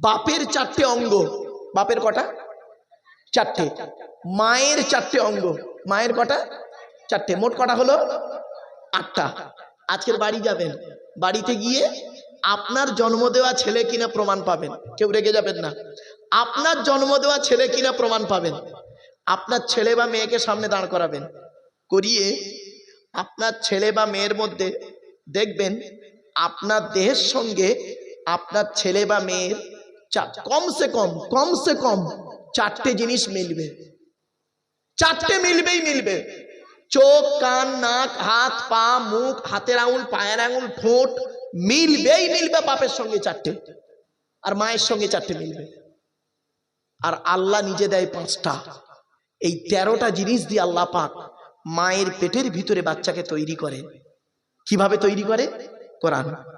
বাপের চারটে অঙ্গ। বাপের কটা? চারটে। মায়ের চারটে অঙ্গ। মায়ের কটা? চারটে। মোট কটা হলো? আটটা। আজকের বাড়ি যাবেন। বাড়িতে গিয়ে আপনার জন্ম দেওয়া ছেলে কিনা প্রমাণ পাবেন। কেউ রেগে যাবেন না। আপনার জন্ম দেওয়া ছেলে কিনা প্রমাণ পাবেন। আপনার ছেলে বা মেয়েকে সামনে দাঁড় করাবেন। করিয়ে আপনার ছেলে বা মেয়ের মধ্যে দেখবেন আপনার দেহের সঙ্গে আপনার ছেলে বা মেয়ের চা- কমসে কম কমসে কম চারটে জিনিস মিলবে। চারটে মিলবেই মিলবে। চোখ, কান, নাক, হাত, পা, মুখ, হাতের আঙুল, পায়ের আঙুল, ঠোঁট মিলবেই মিলবে বাপের সঙ্গে চারটে। আর মায়ের সঙ্গে চারটে মিলবে। আর আল্লাহ নিজে দেয় পাঁচটা। এই তেরোটা জিনিস দিয়ে আল্লাহ পাক মায়ের পেটের ভিতরে বাচ্চাকে তৈরি করে। কীভাবে তৈরি করে? কোরআন।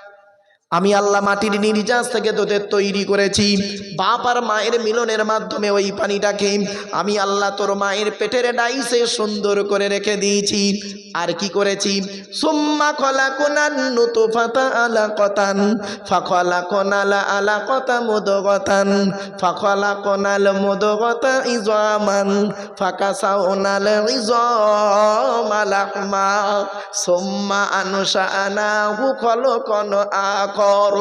আমি আল্লাহ মাটির নির্যাস থেকে তোদের তৈরি করেছি। বাপ আর মায়ের মিলনের মাধ্যমে ওই পানিটাকে আমি আল্লাহ তোর মায়ের পেটের ডাইসে সুন্দর করে রেখে দিয়েছি। আর কি করেছি? সুম্মা কলা কোনান নুতো ফাতা আলা কতান ফাখলা কোনালা আলা কতা মোদগতান ফাখলা কোনাল মোদগতা ইজামান ফাঁকা সাউনাল ইজমালাহমা সোম্মা আনুষা আনাহু খলকন আকর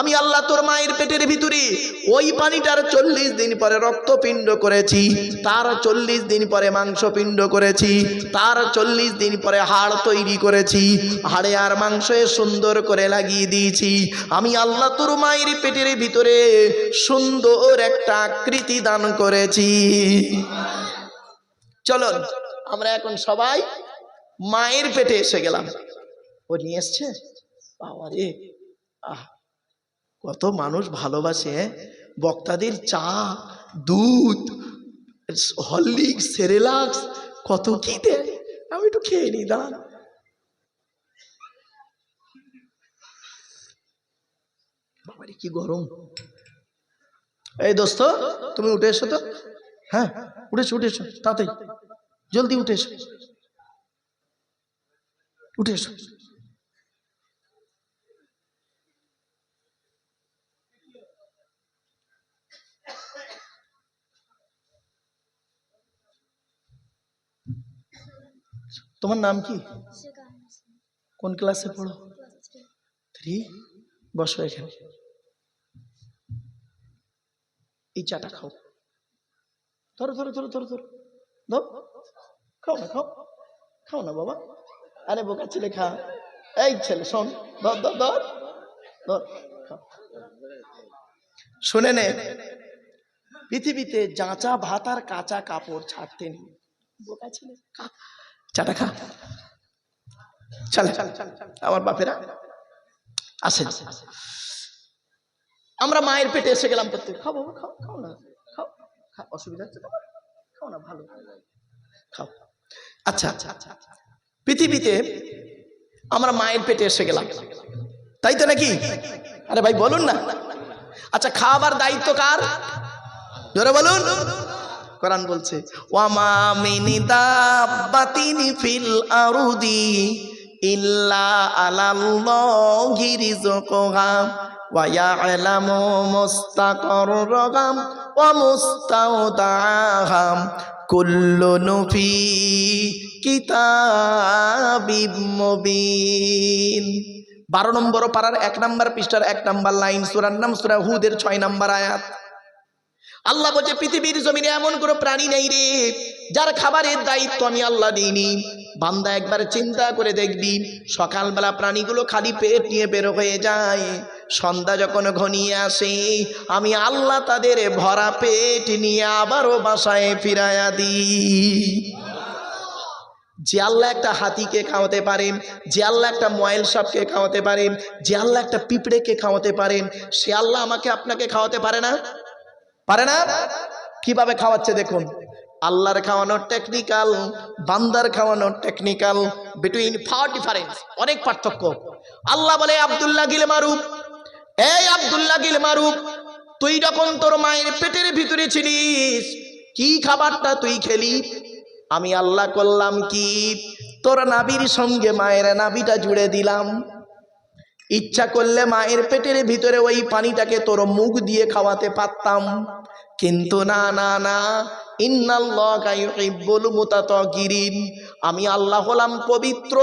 আমি আল্লাহ তোর মায়ের পেটের ভিতরে ওই পানিটার চল্লিশ দিন পরে রক্তপিণ্ড করেছি, তার চল্লিশ দিন পরে মাংসপিণ্ড করেছি, তার চল্লিশ দিন পরে হাড় তৈরি করেছি, হাড়ে আর মাংসে সুন্দর করে লাগিয়ে দিয়েছি। আমি আল্লাহ তোর মায়ের পেটের ভিতরে সুন্দর একটা আকৃতি দান করেছি। চলো আমরা এখন সবাই মায়ের পেটে এসে গেলাম। ও নিয়ে এসছে? বাবা রে কত মানুষ ভালোবাসে হ্যাঁ? বক্তাদের চা, দুধ, হরলিক্স, সেরেলাক্স, কত কি দেয়? আমি একটু খেয়ে নি দাঁড়ান। কি গরম। এই দোস্ত, তুমি উঠে এসো তো। হ্যাঁ উঠেছো উঠেছো, তাড়াতাড়ি। জলদি উঠে এসো। উঠে এসো। তোমার নাম কি? কোন ক্লাসে পড়ো? থ্রি বসো এখানে। এই চাটা খাও। ধরো ধরো ধরো ধরো ধরো। ধরো খাও না খাও। খাও না বাবা। আরে বোকা ছেলে খা। এই ছেলে শোন। ধর ধর ধর। ধর খাও। শুনে নে। পৃথিবীতে যাঁচা ভাত আর কাঁচা কাপড় ছাড়তে নেই। বোকা ছেলে চাটা খা। চল আমার বাপেরা আসেন। আমরা মায়ের পেটে এসে গেলাম প্রত্যেক খাও খাও খাও না। খাও খাও, অসুবিধা হচ্ছে তোমার? খাও না, ভালো। খাও। আচ্ছা আচ্ছা আচ্ছা পৃথিবীতে আমরা মায়ের পেটে এসে গেলাম। তাই তো নাকি? আরে ভাই, বলুন না। আচ্ছা খাবার দায়িত্ব কার? জোরে বলুন। কোরআন বলছে, ওয়ামা মিনি দাব্বাতিনি ফিল আরুদি ইল্লা আলাল্লাহি রিজকুহা ওয়া ইয়ালামু মুস্তাকাররাহাম ওয়া মুস্তাওদাহাম কুল্লুন ফি কিতাবিম মুবিন। বারো নম্বর পাড়ার এক নম্বর পৃষ্ঠার এক নম্বর লাইন, সুরার নাম সুরা হুদের ছয় নম্বর আয়াত। আল্লাহ বলছে, পৃথিবীর জমিনে এমন কোনো প্রাণী নেই রে, যার খাবারের দায়িত্ব আমি আল্লাহ দিইনি। বান্দা একবার চিন্তা করে দেখবি, সকালবেলা প্রাণীগুলো খালি পেট নিয়ে বের হয়ে যায়। সন্ধ্যা যখন ঘনিয়ে আসে, আমি আল্লাহ তাদের ভরা পেট নিয়ে আবারও বাসায় ফিরাইয়া দিই। যে আল্লাহ একটা হাতিকে খাওয়াতে পারেন যে আল্লাহ একটা ময়েল সাপকে খাওয়াতে পারেন যে আল্লাহ একটা পিঁপড়েকে খাওয়াতে পারেন সে আল্লাহ আমাকে আপনাকে খাওয়াতে পারে না? পারে না? কীভাবে খাওয়াচ্ছে দেখুন। আল্লাহর খাওয়ানোর টেকনিক্যাল বান্দার খাওয়ানোর টেকনিক্যাল বিটুইন ফার ডিফারেন্স অনেক পার্থক্য। আল্লাহ বলে, আব্দুল্লাহ গিল মারুফ এই আব্দুল্লাহ গিল মারুফ তুই যখন তোর মায়ের পেটের ভিতরে ছিলিস, কি খাবারটা তুই খেলি? আমি আল্লাহ করলাম কি? তোর নাবির সঙ্গে মায়ের নাবিটা জুড়ে দিলাম। ইচ্ছা করলে মায়ের পেটের ভিতরে ওই পানিটাকে তোর মুখ দিয়ে খাওয়াতে পারতাম। কিন্তু না না না আমি আল্লাহ হলাম পবিত্র,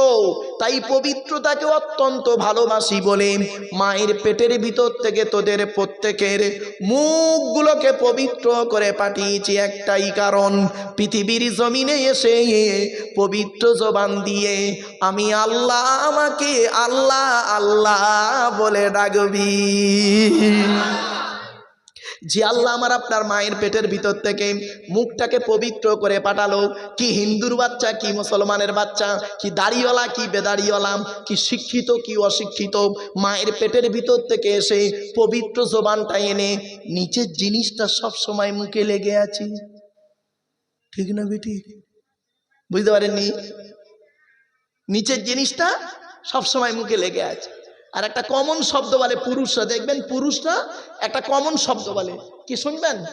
তাই পবিত্রতাকে অত্যন্ত ভালোবাসি বলে মায়ের পেটের ভিতর থেকে তোদের প্রত্যেকের মুখগুলোকে পবিত্র করে পাঠিয়েছি একটাই কারণ, পৃথিবীর জমিনে এসে পবিত্র জবান দিয়ে আমি আল্লাহ আমাকে আল্লাহ আল্লাহ বলে ডাকবি। যে আল্লাহ আমার আপনার মায়ের পেটের ভিতর থেকে মুখটাকে পবিত্র করে পাঠালো। কি হিন্দুর বাচ্চা, কি মুসলমানের বাচ্চা, কি দাড়িওয়ালা, কি বেদাড়িওয়ালা, কি শিক্ষিত, কি অশিক্ষিত। মায়ের পেটের ভিতর থেকে এসে পবিত্র জোবানটা এনে নিচের জিনিসটা সব সময় মুখে লেগে আছে। ঠিক না বেটি? বুঝতে পারেননি? নিচের জিনিসটা সব সময় মুখে লেগে আছে। আর একটা কমন শব্দ বলে পুরুষরা, দেখবেন পুরুষরা একটা কমন শব্দ বলে। কি শুনবেন?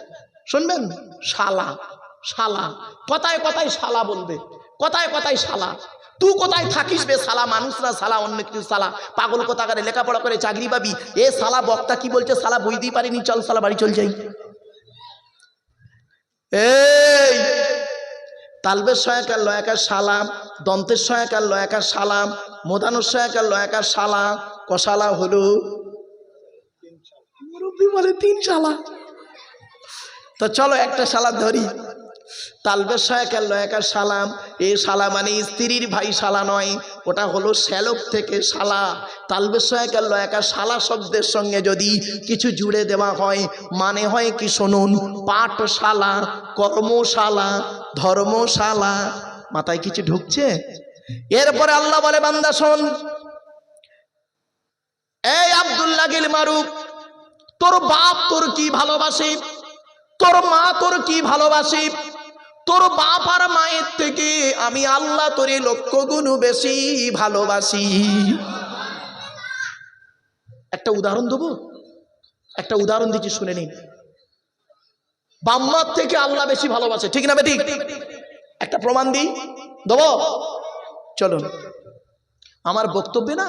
শুনবেন? শালা শালা। কথায় কথায় শালা বলবে। কথায় কথায় শালা। তুই কোথায় থাকিস বে সালা মানুষরা সালা অন্য কিছু সালা পাগল কথা করে লেখাপড়া করে, চাকরি পাবি? এ সালা বক্তা কি বলছে? শালা, বুঝতেই পারিনি। চল শালা, বাড়ি চল যাই। এই! তালবের সহায়কার লয়াকার সালাম দন্তের সহায়কার লয়াকার সালাম মোদানোর সহায়কার লয়াকার সালা কসালা হলো? মুরব্বী বলে তিন শালা। তো চলো একটা শালা ধরি। তালবের সহায়কার লয়াকার সালাম এ শালা মানে স্ত্রীর ভাই শালা নয়, ওটা হলো শ্যালক থেকে শালা। তালবের সহায়কার লয়াকার শালা শব্দের সঙ্গে যদি কিছু জুড়ে দেওয়া হয় মানে হয় কি শুনুন? পাঠশালা, কর্মশালা, ধর্মশালা। মাথায় কিছু ঢুকছে? এরপরে আল্লাহ বলে, বান্দা শোন এই আব্দুল্লাহ গিল মারুক তোর বাপ তোর কি ভালোবাসে? তোর মা তোর কি ভালোবাসে? তোর বাপ আর মায়ের থেকে আমি আল্লাহ তোরে লক্ষ গুণ বেশি ভালোবাসি। একটা উদাহরণ দেবো? একটা উদাহরণ দিচ্ছি শুনে নিন। বাম্মার থেকে আল্লাহ বেশি ভালোবাসে, ঠিক না বেটি? একটা প্রমাণ দিই। দেবো? চলুন। আমার বক্তব্যে না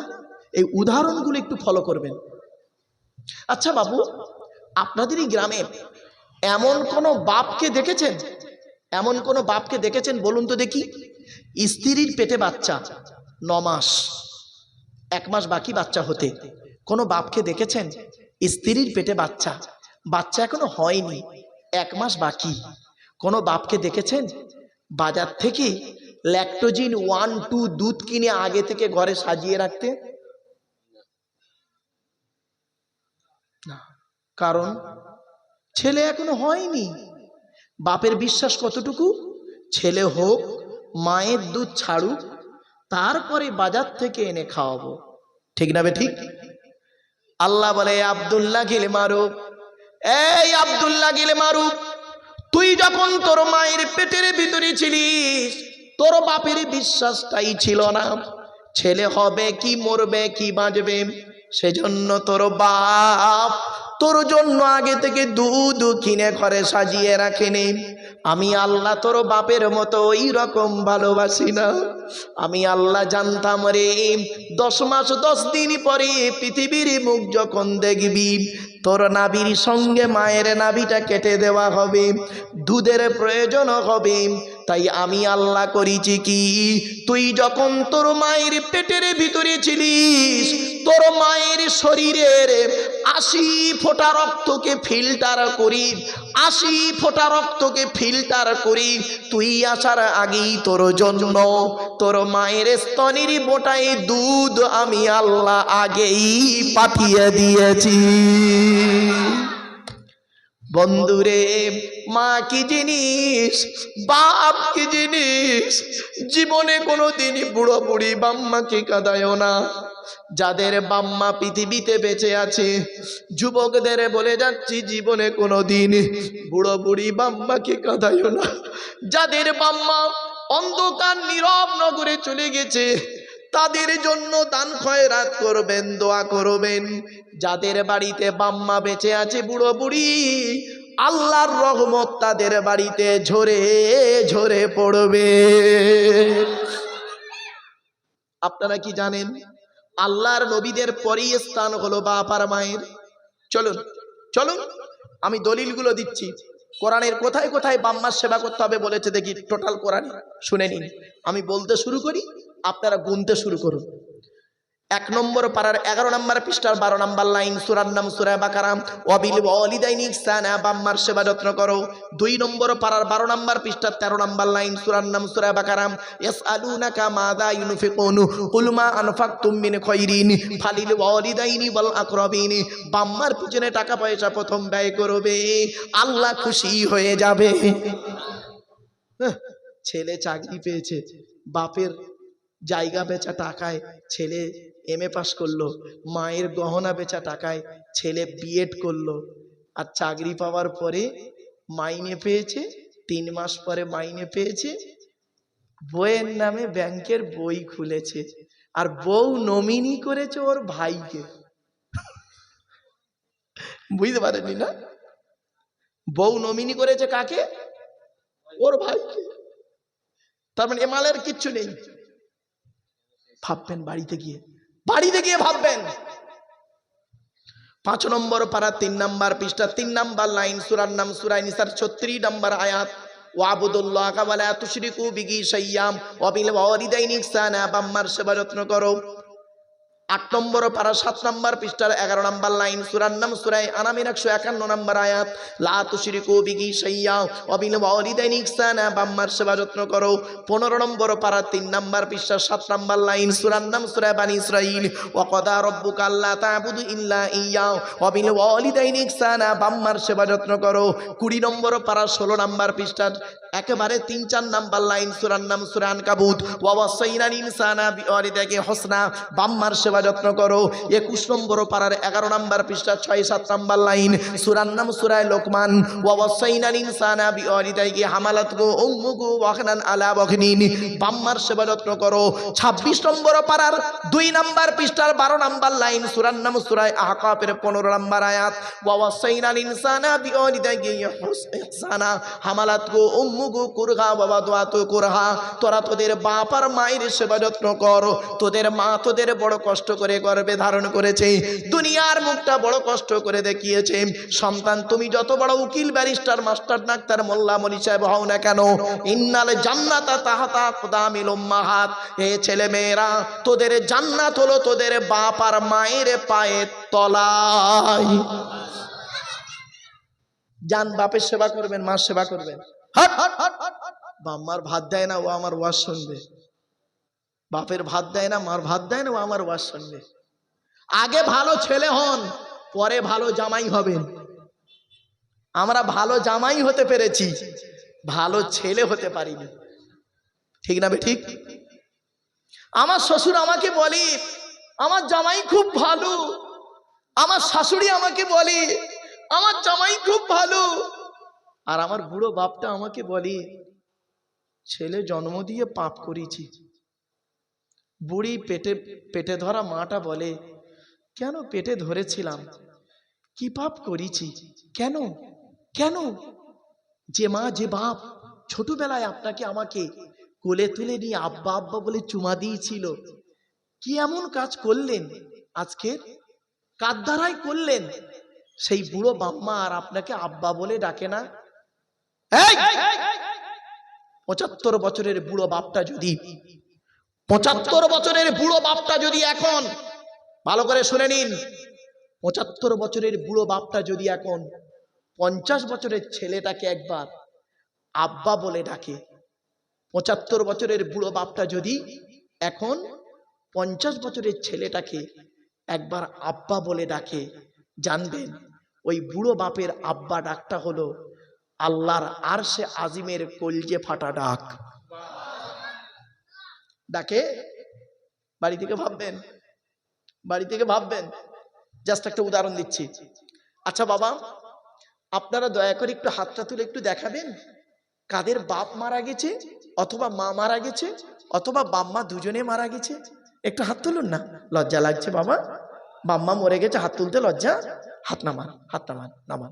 এই উদাহরণগুলো একটু ফলো করবেন। আচ্ছা বাবু, আপনাদের এই গ্রামে এমন কোনো বাপকে দেখেছেন? এমন কোনো বাপকে দেখেছেন বলুন তো দেখি। স্ত্রীর পেটে বাচ্চা, ন মাস, এক মাস বাকি বাচ্চা হতে। কোনো বাপকে দেখেছেন? স্ত্রীর পেটে বাচ্চা বাচ্চা এখনও হয়নি, এক মাস বাকি। কোনো বাপকে দেখেছেন? বাজার থেকে ল্যাক্টোজিন ওয়ান, টু দুধ কিনে আগে থেকে ঘরে সাজিয়ে রাখতে? কারণ ছেলে এখনও হয়নি। বাপের বিশ্বাস কতটুকু? ছেলে হোক, মায়ের দুধ ছাড়ুক, তারপরে বাজার থেকে এনে খাওয়াবো। ঠিক না ঠিক? আল্লাহ বলে আব্দুল্লাহ গিলে মারুক এই আব্দুল্লাহ গিলে মারুক তুই যখন তোর মায়ের পেটের ভিতরে ছিলিস, তোর বাপের বিশ্বাসটাই ছিল না। ছেলে হবে কি মরবে, কি বাঁচবে, সেজন্য তোর বাপ তোর জন্য আগে থেকে দুধ কিনে ঘরে সাজিয়ে রাখে রাখেনি। আমি আল্লাহ তোর বাপের মতো ওই রকম ভালোবাসি না। আমি আল্লাহ জানতাম রে, দশ মাস, দশ দিন পরে পৃথিবীর মুখ যখন দেখবি, তোর নাবির সঙ্গে মায়ের নাবিটা কেটে দেওয়া হবে, দুধের প্রয়োজন হবে। তাই আমি আল্লাহ করিছি কি, তুই যখন তোর মায়ের পেটের ভিতরে ছিলিস, তোর মায়ের শরীরের আশি ফোঁটা রক্তকে ফিল্টার করি, আশি ফোঁটা রক্তকে ফিল্টার করি। তুই আসার আগেই তোর জন্য, তোর মায়ের স্তনির বোটায় দুধ আমি আল্লাহ আগেই পাঠিয়ে দিয়েছি। বন্ধুরে মা কি জিনিস, বাপ কি জিনিস? জীবনে কোনো দিনই বুড়ো বুড়ি বাম্মাকে কাঁদায় না। যাদের বাম্মা পৃথিবীতে বেঁচে আছে, যুবকদের বলে যাচ্ছি জীবনে কোনো দিন বুড়ো বুড়ি বাম্মাকে কাঁদাইও না। যাদের বাম্মা অন্ধকার নীরব নগরে চলে গেছে, তাদের জন্য দান খয়রাত করবেন, দোয়া করবেন। যাদের বাড়িতে বাম্মা বেঁচে আছে বুড়ো বুড়ি, আল্লাহর রহমত তাদের বাড়িতে ঝরে ঝরে পড়বে। আপনারা কি জানেন? আল্লাহর নবীদের পরেই স্থান হলো বাপার মায়ের। চলুন চলুন, আমি দলিলগুলো দিচ্ছি। কোরআনের কোথায় কোথায় বাম্মার সেবা করতে হবে বলেছে দেখি টোটাল কোরআন শুনে নিন। আমি বলতে শুরু করি, আপনারা গুনতে শুরু করুন। এক নম্বর পাড়ার এগারো নম্বর পৃষ্ঠার বারো নম্বর লাইন সুরার নাম সুরায় বাকারাম অবিল সানা বাম্মার সেবা যত্ন করো। দুই নম্বর পাড়ার বারো নম্বর পৃষ্ঠার তেরো নম্বর লাইন সুরার নাম সুরায় বাকারাম এস আলু নাকা মাদা ইউনুফিকুনু কুলমা আনফাক তুমিন খৈরিন ফালিল অলিদাইনি বল আকরবিন। বাম্মার পিছনে টাকা পয়সা প্রথম ব্যয় করবে আল্লাহ খুশি হয়ে যাবে। হ্যাঁ, ছেলে চাকরি পেয়েছে বাপের জায়গা বেচা টাকায় ছেলে এম এ পাস করল, মায়ের গহনা বেচা টাকায় ছেলে বিএড করল। আর চাকরি পাওয়ার পরে মাইনে পেয়েছে, তিন মাস পরে মাইনে পেয়েছে, বইয়ের নামে ব্যাংকের বই খুলেছে। আর বউ নমিনি করেছে ওর ভাইকে। বুঝতে পারেনি না? বউ নমিনি করেছে কাকে? ওর ভাইকে। তার মানে এমালের কিচ্ছু নেই। ভাববেন বাড়িতে গিয়ে। বাড়িতে গিয়ে ভাববেন। পাঁচ নম্বর পারা তিন নম্বর পৃষ্ঠা, তিন নম্বর লাইন, সুরার নাম সুরাই নিসার ছত্রিশ নম্বর আয়াত। ওয়াবুদুল্লাহ কাবালা তুশরিকু বিগি সাইয়াম অবিল ওয়ারিদাইনিক সানা বাম্মার সেবা যত্ন করো। আট নম্বর পারা সাত নম্বর পৃষ্ঠার এগারো নম্বর লাইন, সুরার নাম সুরাই আনামির একশো একান্ন নম্বর আয়াত, লা তুশরিকু বিগি সাইয়া অবিন ওয়ালিদাইনি ইহসানা, বাম্মার সেবা যত্ন করো। পনেরো নম্বর পারা তিন নম্বর পৃষ্ঠার সাত নম্বর লাইন, সুরার নাম সুরাই বানি ইসরাইল ওয়াকদা রব্বুকা আল্লাহ তা'বুদু ইল্লা ইয়্যা ওয়াবিল ওয়ালিদাইনি ইহসানা, বাম্মার সেবা যত্ন করো। কুড়ি নম্বর পারা ষোলো নম্বর পৃষ্ঠার একেবারে তিন চার নাম্বার লাইন, সুরার নাম সুরান কাবুত ওয়াসাইনাল ইনসানা বিওয়ালিদাকে হসনা, বাম্মার সেবা যত্ন করো। একুশ নম্বর পাড়ার এগারো নাম্বার পৃষ্ঠা, ছয়, সাত নাম্বার লাইন। সুরার নাম সুরায় লোকমান। সেবা তোরা তোদের বাপ আর মায়ের সেবা যত্ন কর। তোদের মা তোদের বড় কষ্ট করে গর্বে ধারণ করেছে দুনিয়ার মুখটা বড় কষ্ট করে দেখিয়েছে। সন্তান তুমি যত বড় উকিল ব্যারিস্টার মাস্টার ডাক্তার মোল্লা মনি সাহেব হও না কেন ইন্নালে জান্নাতা তাহাতা খোদামিল উম্মাহাত। এ ছেলে মেয়েরা তোদের জান্নাত হলো তোদের বাপ আর মায়ের পায়ের তলায়। যান বাপের সেবা করবেন মার সেবা করবেন। হাট, হাট, হাট। বাম্মার ভাত দেয় না ও আমার ওয়াজ শুনবে। বাপের ভাত দেয় না, মার ভাত দেয় না আমার ওয়াজ সঙ্গে। আগে ভালো ছেলে হন, পরে ভালো জামাই হবেন। আমরা ভালো জামাই হতে পেরেছি, ভালো ছেলে হতে পারিনি। ঠিক না ঠিক? আমার শ্বশুর আমাকে বলি, আমার জামাই খুব ভালো। আমার শাশুড়ি আমাকে বলে, আমার জামাই খুব ভালো। আর আমার বুড়ো বাপটা আমাকে বলে, ছেলে জন্ম দিয়ে পাপ করেছি। বুড়ি পেটে পেটে ধরা মাটা বলে, কেন পেটে ধরেছিলাম? কি পাপ করেছি? কেন? কেন? যে মা, যে বাপ, ছোটবেলায় আপনাকে আমাকে কোলে তুলে নিয়ে আব্বা আব্বা বলে চুমা দিয়েছিল। কি এমন কাজ করলেন আজকে? কার দ্বারাই করলেন? সেই বুড়ো বাম্মা আর আপনাকে আব্বা বলে ডাকে না? পঁচাত্তর বছরের বুড়ো বাপটা যদি পঁচাত্তর বছরের বুড়ো বাপটা যদি এখন, ভালো করে শুনে নিন, পঁচাত্তর বছরের বুড়ো বাপটা যদি এখন পঞ্চাশ বছরের ছেলেটাকে একবার আব্বা বলে ডাকে, পঁচাত্তর বছরের বুড়ো বাপটা যদি এখন পঞ্চাশ বছরের ছেলেটাকে একবার আব্বা বলে ডাকে, জানবেন ওই বুড়ো বাপের আব্বা ডাকটা হলো আল্লাহর আর সে আজিমের কলজে ফাটা ডাক। ডাকে, বাড়ি থেকে ভাববেন, বাড়ি থেকে ভাববেন জাস্ট একটা উদাহরণ দিচ্ছি। আচ্ছা বাবা, আপনারা দয়া করে একটু হাতটা তুলে একটু দেখাবেন, কাদের বাপ মারা গেছে অথবা মা মারা গেছে অথবা বাম্মা দুজনে মারা গেছে? একটু হাত তুলুন না, লজ্জা লাগছে বাবা। বাম্মা মরে গেছে, হাত তুলতে লজ্জা? হাত নামান হাত নামান নামান।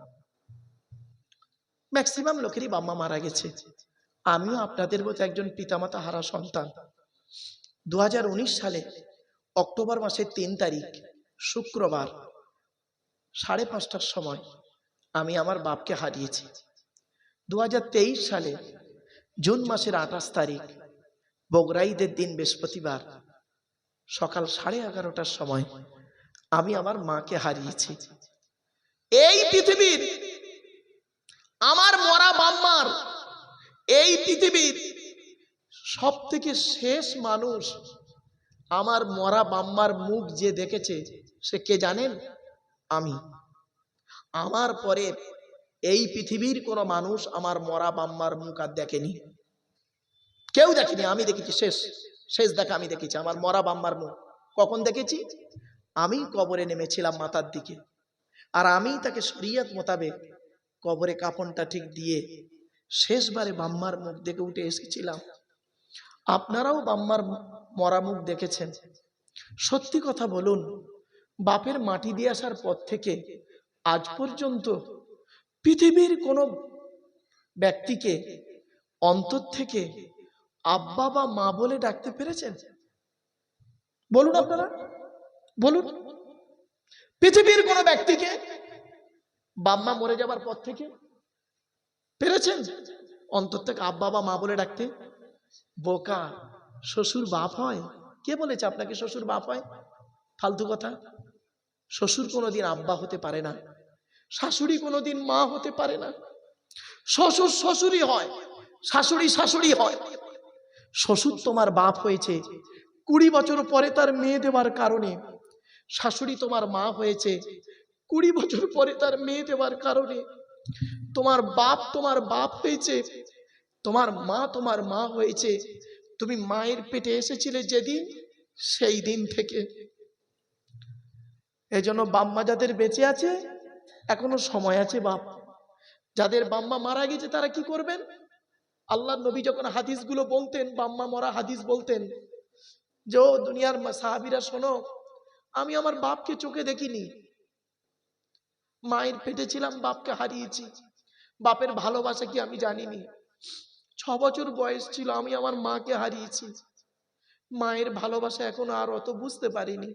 ম্যাক্সিমাম লোকেরই বাম্মা মারা গেছে। আমিও আপনাদের মতো একজন পিতামাতা হারা সন্তান। দু হাজার উনিশ সালে অক্টোবর মাসের তিন তারিখ, শুক্রবার সাড়ে পাঁচটার সময় আমি আমার বাপকে হারিয়েছি। দুহাজার তেইশ সালে জুন মাসের আঠাশ তারিখ বগরাইদের দিন বৃহস্পতিবার সকাল সাড়ে এগারোটার সময় আমি আমার মাকে হারিয়েছি। এই পৃথিবীর, আমার মরা বাম্মার এই পৃথিবীর সব থেকে শেষ মানুষ আমার মরা বাম্মার মুখ যে দেখেছে, সে কে জানেন? আমি। আমার পরে এই পৃথিবীর কোনো মানুষ আমার মরা বাম্মার মুখ আর দেখেনি। কেউ দেখেনি, আমি দেখেছি, শেষ। শেষ দেখা আমি দেখেছি, আমার মরা বাম্মার মুখ। কখন দেখেছি? আমি কবরে নেমেছিলাম মাথার দিকে। আর আমি তাকে শরিয়াত মোতাবেক কবরে কাপনটা ঠিক দিয়ে শেষবারে বাম্মার মুখ দেখে উঠে এসেছিলাম। আপনারাও বাম্মার মরা মুখ দেখেছেন। সত্যি কথা বলুন, বাপের মাটি দিয়ে আসার পর থেকে আজ পর্যন্ত পৃথিবীর কোনো ব্যক্তিকে অন্তর থেকে আব্বা বা মা বলে ডাকতে পেরেছেন? বলুন আপনারা, বলুন। পৃথিবীর কোনো ব্যক্তিকে বাম্মা মরে যাবার পর থেকে পেরেছেন? অন্তর থেকে আব্বা বা মা বলে ডাকতে বোকা, শ্বশুর বাপ হয়। কে বলেছে আপনাকে শ্বশুর বাপ হয়? ফালতু কথা। শ্বশুর কোনোদিন আব্বা হতে পারে না, শাশুড়ি কোনোদিন মা হতে পারে না। শ্বশুর শ্বশুরই হয়, শাশুড়ি শাশুড়ি হয়। শ্বশুর তোমার বাপ হয়েছে, কুড়ি বছর পরে তার মেয়ে দেওয়ার কারণে। শাশুড়ি তোমার মা হয়েছে, কুড়ি বছর পরে তার মেয়ে দেওয়ার কারণে। তোমার বাপ তোমার বাপ হয়েছে তোমার মা তোমার মা হয়েছে। তুমি মায়ের পেটে এসেছিলে যেদিন, সেই দিন থেকে। এজন্য বাম্মা যাদের বেঁচে আছে, এখনও সময় আছে বাপ। যাদের বাম্মা মারা গেছে, তারা কি করবেন? আল্লাহ নবী যখন হাদিসগুলো বলতেন, বাম্মা মরা হাদিস বলতেন, যে ও দুনিয়ার সাহাবিরা, শোনো, আমি আমার বাপকে চোখে দেখিনি। মায়ের পেটে ছিলাম, বাপকে হারিয়েছি। বাপের ভালোবাসা কি আমি জানিনি? ছ বছর বয়স ছিল, আমি আমার মাকে হারিয়েছি। মায়ের ভালোবাসা এখন আর অত বুঝতে পারিনি।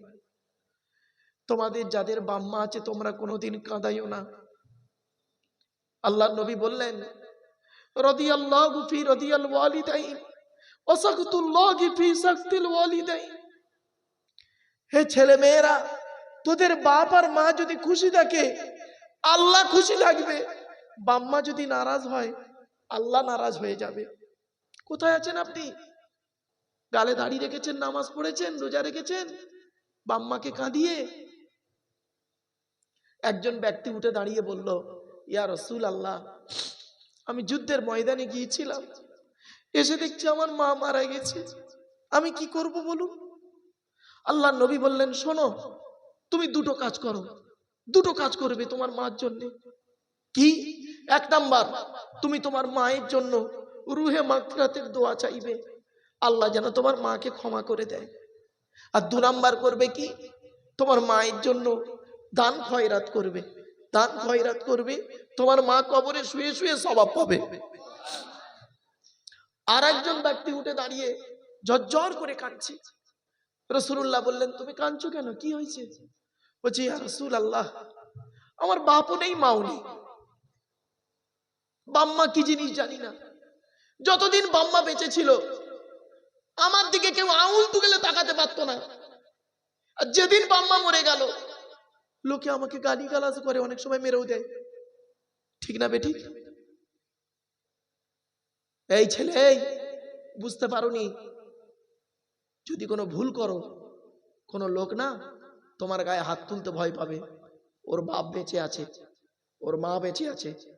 তোমাদের যাদের বাম্মা আছে, তোমরা কোনোদিন কাঁদাইও না। আল্লাহ নবী বললেন, রদিয়াল্লাহু ফি রদিয়াল ওয়ালিদাইন, ওয়াসাকতুল্লাহি ফি সাকতিল ওয়ালিদাইন। হে ছেলে মেয়েরা তোদের বাপ আর মা যদি খুশি থাকে, আল্লাহ খুশি লাগবে বাম্মা যদি নারাজ হয় আল্লাহ নারাজ হয়ে যাবে। কোথায় আছেন আপনি? গালে দাড়ি রেখেছেন, নামাজ পড়েছেন, রোজা রেখেছেন? বাম্মাকে কাঁদিয়ে? একজন ব্যক্তি উঠে দাঁড়িয়ে বলল, ইয়া রসুল আল্লাহ আমি যুদ্ধের ময়দানে গিয়েছিলাম। এসে দেখছি আমার মা মারা গেছে। আমি কি করব বলুন? আল্লাহ নবী বললেন, শোনো, তুমি দুটো কাজ করো। দুটো কাজ করবে তোমার মার জন্য। কি? এক নাম্বার, তুমি তোমার মায়ের জন্য রুহে মাগফিরাতের দোয়া চাইবে। আল্লাহ যেন তোমার মাকে ক্ষমা করে দেয়। আর দু নাম্বার করবে কি? তোমার মায়ের জন্য দান খয়রাত করবে। দান খয়রাত করবে, তোমার মা কবরে শুয়ে শুয়ে স্বভাব পাবে। আর একজন ব্যক্তি উঠে দাঁড়িয়ে ঝরঝর করে কাঁদছে। রসুল্লাহ বললেন, তুমি কাঁদছো কেন? কি হয়েছে? বলছি রসুল আল্লাহ, আমার বাপও নেই, মাও নেই। বাম্মা কি জিনিস জানি না। যতদিন বাম্মা বেঁচে ছিল, আমার দিকে কেউ আঙুল তুগেলে তাকাতে পারতো না। আর যেদিন বাম্মা মরে গেল, লোকে আমাকে গালি গালাজ করে, অনেক সময় মেরেও দেয়। ঠিক না বেটি? এই ছেলে, এই, বুঝতে পারোনি? যদি কোনো ভুল করো, কোনো লোক না, তোমার গায়ে হাত তুলতে ভয় পাবে। ওর বাপ বেঁচে আছে, ওর মা বেঁচে আছে।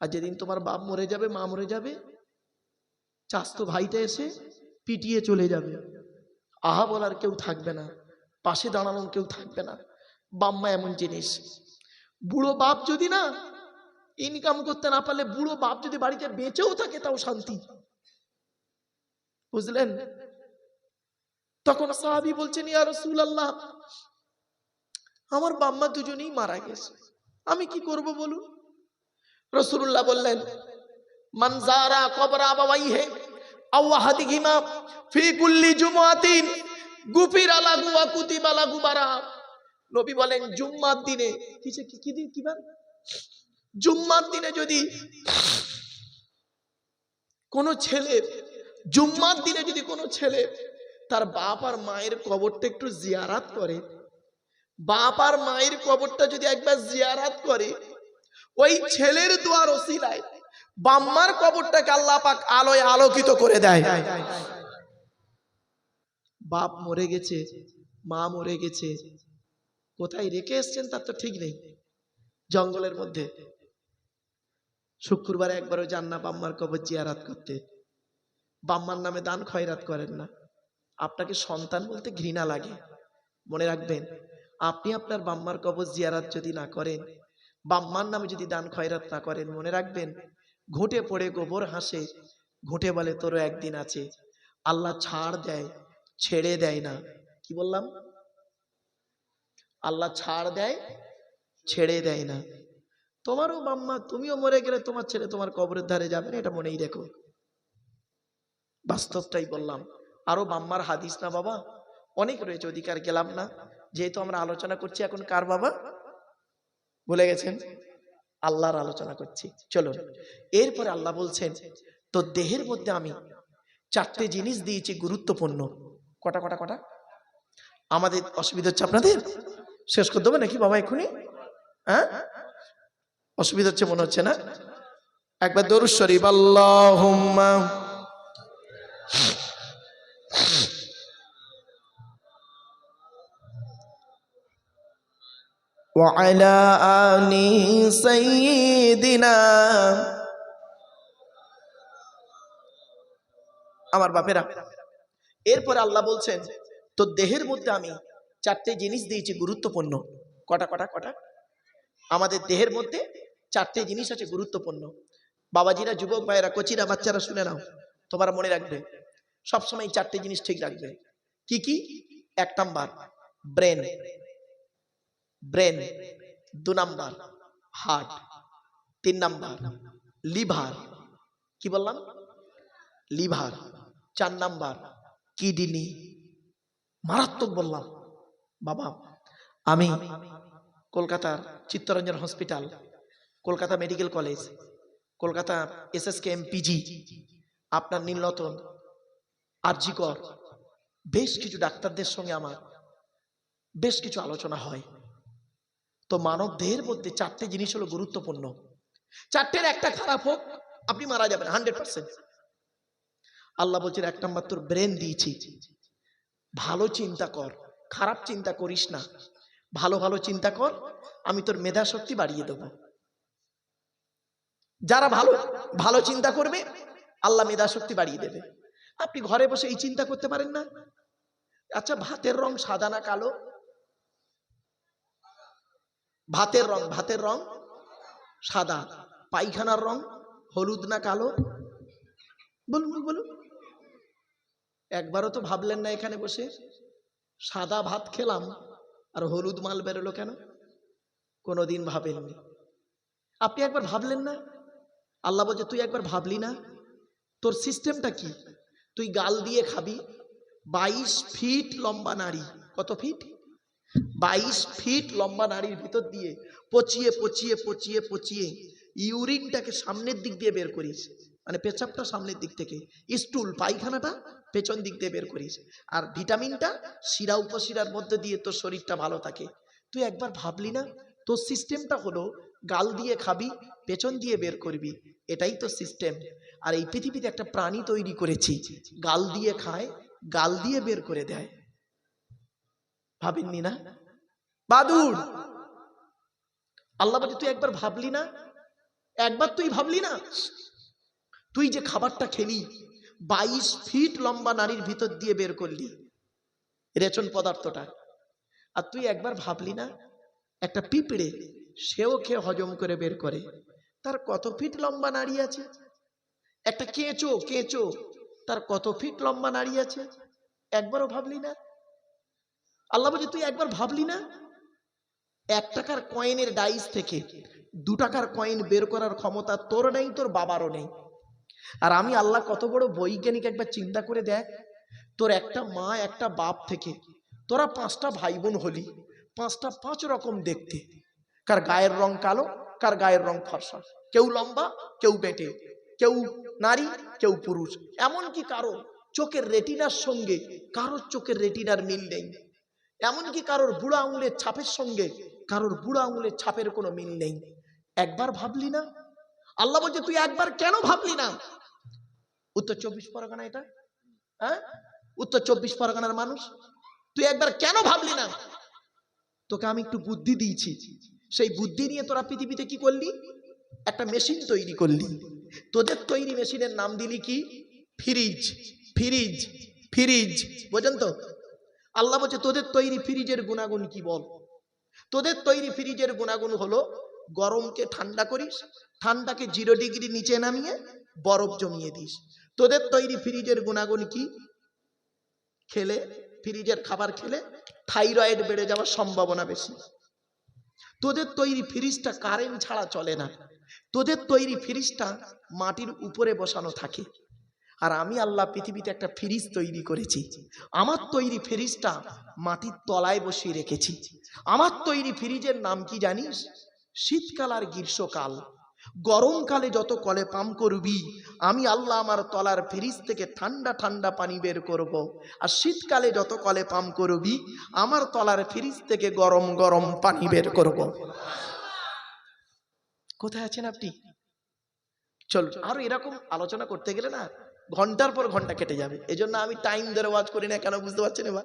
আর যেদিন তোমার বাপ মরে যাবে, মা মরে যাবে, চাস্তো ভাইটা এসে পিটিয়ে চলে যাবে। আহা বলার কেউ থাকবে না, পাশে দাঁড়ানো কেউ থাকবে না। বাম্মা এমন জিনিস। বুড়ো বাপ যদি না ইনকাম করতে না পারলে বুড়ো বাপ যদি বাড়িতে বেঁচেও থাকে, তাও শান্তি। বুঝলেন? তখন সাহাবি বলছেন, ইয়া রসুল আল্লাহ আমার বাম্মা দুজনেই মারা গেছে। আমি কি করব বলুন? রসুল্লাহ বললেন মানজারা কবরা বাবাই হে কুল্লি জুমাতিন বারা। নবী বলেন, জুম্মার দিনে কি জুম্মার দিনে যদি কোনো ছেলে, জুম্মার দিনে যদি কোনো ছেলে তার বাপ আর মায়ের কবরটা একটু জিয়ারাত করে, বাপ আর মায়ের কবরটা যদি একবার জিয়ারাত করে ওই ছেলের দোয়ার ওসিলায় বাম্মার কবরটাকে আল্লাহ পাক আলোয় আলোকিত করে দেয়। বাপ মরে গেছে, মা মরে গেছে, কোথায় রেখে এসছেন তার তো ঠিক নেই। জঙ্গলের মধ্যে শুক্রবারে একবারও যান না বাম্মার কবর জিয়ারাত করতে। বাম্মার নামে দান খয়রাত করেন না। আপনাকে সন্তান বলতে ঘৃণা লাগে। মনে রাখবেন, আপনি আপনার বাম্মার কবর জিয়ারাত যদি না করেন বাম্মার নামে যদি দান খয়রাত না করেন, মনে রাখবেন, ঘুঁটে পড়ে গোবর হাসে, ঘুঁটে বলে তোরও একদিন আছে। আল্লাহ ছাড় দেয়, ছেড়ে দেয় না। কি বললাম? আল্লাহ ছাড় দেয়, ছেড়ে দেয় না। তোমারও বাম্মা, তুমিও মরে গেলে তোমার ছেলে তোমার কবরের ধারে যাবে না, এটা মনেই দেখো বাস্তবটাই বললাম। আরও বাম্মার হাদিস না বাবা? অনেক রয়েছে, অধিকার গেলাম না। যেহেতু আমরা আলোচনা করছি, এখন কার বাবা? ভুলে গেছেন? আল্লাহর আলোচনা করছি। চলো এরপরে আল্লাহ বলছেন তো দেহের মধ্যে আমি চারটে জিনিস দিয়েছি গুরুত্বপূর্ণ। কটা কটা কটা? আমাদের অসুবিধা হচ্ছে আপনাদের? শেষ করে দেবো নাকি বাবা এক্ষুনি? হ্যাঁ? অসুবিধা হচ্ছে মনে হচ্ছে না? একবার দরুদ শরীফ, আল্লাহুম্মা وعلى آل سيدنا আমার বাপেরা এরপর আল্লাহ বলছেন তো দেহের মধ্যে আমি চারটে জিনিস দিয়েছি গুরুত্বপূর্ণ কটা কটা কটা আমাদের দেহের মধ্যে চারটে জিনিস আছে গুরুত্বপূর্ণ বাবাজিরা যুবক ভাইয়েরা কচিরা বাচ্চারা শুনে নাও তোমরা মনে রাখবে সবসময় এই চারটে জিনিস ঠিক রাখবে কি কি এক নাম্বার ব্রেন ব্রেন, দু নাম্বার, হার্ট, তিন নাম্বার, লিভার, কি বললাম? লিভার, চার নাম্বার, কিডনি, মারাত্মক বললাম। বাবা, আমি কলকাতার Chittaranjan hospital, Kolkata medical college, Kolkata S S K M PG আপনার নীলরতন, আরজিকর, বেশ কিছু ডাক্তারদের সঙ্গে আমার বেশ কিছু আলোচনা হয়। তো মানব দেহের মধ্যে চারটে জিনিস হলো গুরুত্বপূর্ণ। চারটের একটা খারাপ হোক, আপনি মারা যাবেন, হান্ড্রেড পার্সেন্ট। আল্লাহ বলছেন, এক নম্বর তোর ব্রেন দিয়েছি। ভালো চিন্তা কর, খারাপ চিন্তা করিস না। ভালো ভালো চিন্তা কর, আমি তোর মেধা শক্তি বাড়িয়ে দেব। যারা ভালো ভালো চিন্তা করবে, আল্লাহ মেধা শক্তি বাড়িয়ে দেবে। আপনি ঘরে বসে এই চিন্তা করতে পারেন না? আচ্ছা ভাতের রং সাদা না কালো? ভাতের রং ভাতের রং সাদা পায়খানার রং হলুদ না কালো? বলুন বলুন, একবারও তো ভাবলেন না এখানে বসে। সাদা ভাত খেলাম আর হলুদ মাল বেরোলো কেন? কোনোদিন ভাবেননি। আপনি একবার ভাবলেন না? আল্লাহ বলছে তুই একবার ভাবলি না? তোর সিস্টেমটা কি? তুই গাল দিয়ে খাবি। বাইশ ফিট লম্বা নারী। কত ফিট? বাইশ ফিট লম্বা নারীর ভিতর দিয়ে পচিয়ে পচিয়ে পচিয়ে পচিয়ে ইউরিনটাকে সামনের দিক দিয়ে বের করিস। মানে পেচাবটা সামনের দিক থেকে। স্টুল, পায়খানাটা পেছন দিক দিয়ে বের করিস। আর ভিটামিনটা শিরা উপশিরার মধ্যে দিয়ে তোর শরীরটা ভালো থাকে। তুই একবার ভাবলি না, তোর সিস্টেমটা হলো গাল দিয়ে খাবি, পেছন দিয়ে বের করবি। এটাই তো সিস্টেম। আর এই পৃথিবীতে একটা প্রাণী তৈরি করেছি। গাল দিয়ে খায়, গাল দিয়ে বের করে দেয়। ভাবেননি না? বাদুর আল্লাহ বলছে তুই একবার ভাবলি না? একবার তুই ভাবলি না? তুই যে খাবারটা খেলি, বাইশ ফিট লম্বা নারীর ভিতর দিয়ে বের করলি, রেচন পদার্থটা, আর তুই একবার ভাবলি না? একটা পিঁপড়ে, সেও খেয়ে হজম করে বের করে। তার কত ফিট লম্বা নাড়ি আছে? একটা কেঁচো কেঁচো, তার কত ফিট লম্বা নাড়ি আছে? একবারও ভাবলি না? আল্লাহ বলছে, তুই একবার ভাবলি না? এক টাকার কয়েনের ডাইস থেকে দু টাকার কয়েন বের করার ক্ষমতা তোর নেই, তোর বাবারও নেই। আর আমি আল্লাহ কত বড় বৈজ্ঞানিক একবার চিন্তা করে দেখ, তোর একটা মা, একটা বাপ থেকে তোরা পাঁচটা ভাই বোন হলি, পাঁচটা পাঁচ রকম দেখতে। কার গায়ের রং কালো, কার গায়ের রং ফর্সা। কেউ লম্বা, কেউ বেটে, কেউ নারী, কেউ পুরুষ। এমনকি কারও চোখের রেটিনার সঙ্গে, কারোর চোখের রেটিনার মিল নেই। এমনকি কারোর বুড়া আঙুলের ছাপের সঙ্গে কারোর বুড়া আঙুলের ছাপের কোনো মিল নেই। একবার ভাবলি না? আল্লাহ বলছে, তুই একবার কেন ভাবলি না? উত্তর, চব্বিশ পরগনা এটা। হ্যাঁ? উত্তর, চব্বিশ পরগনার মানুষ। তুই একবার কেন ভাবলি না? তোকে আমি একটু বুদ্ধি দিয়েছি। সেই বুদ্ধি নিয়ে তোরা পৃথিবীতে কি করলি? একটা মেশিন তৈরি করলি। তোদের তৈরি মেশিনের নাম দিলি কি? ফ্রিজ ফ্রিজ ফ্রিজ, বোঝেন তো? আল্লাহ বলছে, তোদের তৈরি ফ্রিজের গুণাগুণ কি বল? তোদের তৈরি ফ্রিজের গুণাগুণ হলো, গরমকে ঠান্ডা করিস, ঠান্ডাকে জিরো ডিগ্রি নিচে নামিয়ে বরফ জমিয়ে দিস। তোদের তৈরি ফ্রিজের গুণাগুণ কি? খেলে, ফ্রিজের খাবার খেলে থাইরয়েড বেড়ে যাওয়ার সম্ভাবনা বেশি। তোদের তৈরি ফ্রিজটা কারেন্ট ছাড়া চলে না। তোদের তৈরি ফ্রিজটা মাটির উপরে বসানো থাকে। আর আমি আল্লাহ পৃথিবীতে একটা ফ্রিজ তৈরি করেছি। আমার তৈরি ফ্রিজটা মাটির তলায় বসিয়ে রেখেছি। আমার তৈরি ফ্রিজের নাম কি জানিস? শীতকাল আর গ্রীষ্মকাল। গরমকালে যত কলে পাম্প করবি, আমি আল্লাহ আমার তলার ফ্রিজ থেকে ঠান্ডা ঠান্ডা পানি বের করব। আর শীতকালে যত কলে পাম্প করবি, আমার তলার ফ্রিজ থেকে গরম গরম পানি বের করব। কোথায় আছেন আপনি? চল, আরও এরকম আলোচনা করতে গেলে না ঘণ্টার পর ঘণ্টা কেটে যাবে। এজন্য আমি টাইম ধরে ওয়াজ করি না, কেন বুঝতে পারছেন এবার?